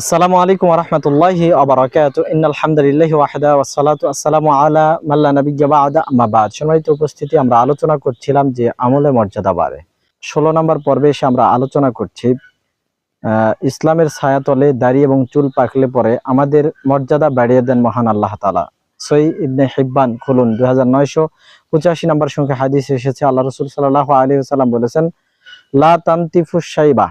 আসসালামু আলাইকুম রহমতুল্লাহি আবরাকাতু ইন্নাল হামদুলিল্লাহি ওয়াহদা ওয়াসসালাতু আসসালামু উপস্থিতি, আমরা আলোচনা করছিলাম যে আমলে মর্যাদা বাড়ে। ষোলো নম্বর পর্বে এসে আমরা আলোচনা করছি ইসলামের ছায়াতলে দাড়ি এবং চুল পাকলে পরে আমাদের মর্যাদা বাড়িয়ে দেন মহান আল্লাহ তাআলা। সই ইবনে হিব্বান খুলুন দুই হাজার নয়শো পঁচাশি নম্বর সংখ্যা হাদিস এসেছে, আল্লাহ রসুল সাল্লাহ আলী সাল্লাম বলেছেন, লা তামতিফু শাইবা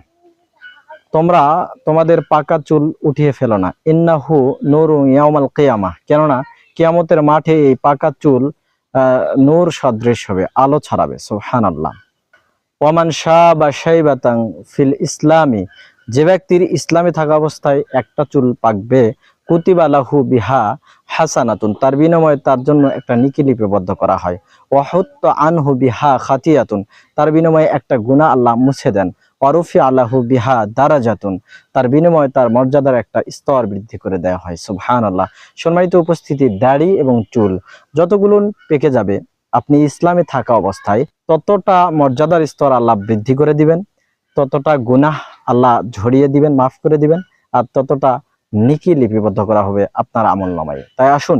তোমরা তোমাদের পাকা চুল উঠিয়ে ফেলো না। ইন্নাহু নূরু ইয়ামাল কেয়ামা। কেননা কিয়ামতের মাঠে এই পাকা চুল নূর সদৃশ হবে, আলো ছড়াবে আল্লাহ ওমান শাহ বা শাইবাতাং ফিল ইসলামী। যে ব্যক্তির ইসলামে থাকা অবস্থায় একটা চুল পাকবে, কুতিবা লাহু বিহা হাসানাতুন। তার বিনিময়ে তার জন্য একটা নিকি লিপিবদ্ধ করা হয়। ওয়াহুত্ত আনহু বিহা খাতিয়াতুন। তার বিনিময়ে একটা গুনাহ আল্লাহ মুছে দেন। অরফি আল্লাহু বিহা দারাজাতুন। তার বিনিময়ে তার মর্যাদার একটা স্তর বৃদ্ধি করে দেওয়া হয়। সুবহান আল্লাহ সম্মানিত উপস্থিতি, দাড়ি এবং চুল যতগুলো পেকে যাবে, আপনি ইসলামে থাকা অবস্থায় ততটা মর্যাদার স্তর আল্লাহ বৃদ্ধি করে দিবেন, ততটা গুনাহ আল্লাহ ঝরিয়ে দিবেন, মাফ করে দিবেন, আর ততটা নিকি লিপিবদ্ধ করা হবে আপনার আমল নামায়। তাই আসুন,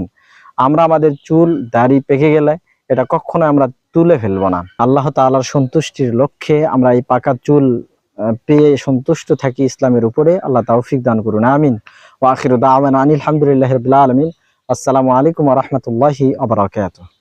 আমরা আমাদের চুল, দাড়ি পেকে গেলে এটা কখনো আমরা তুলে ফেলব না। আল্লাহ তাআলার সন্তুষ্টির লক্ষ্যে আমরা এই পাকা চুল পেয়ে সন্তুষ্ট থাকি ইসলামের উপরে। আল্লাহ তৌফিক দান করুন। আমিন। ওয়াখির দাওয়ানা আনিল হামদুলিল্লাহি রাব্বিল আলামিন। আসসালামু আলাইকুম রাহমাতুল্লাহি ওয়া বারাকাতুহু।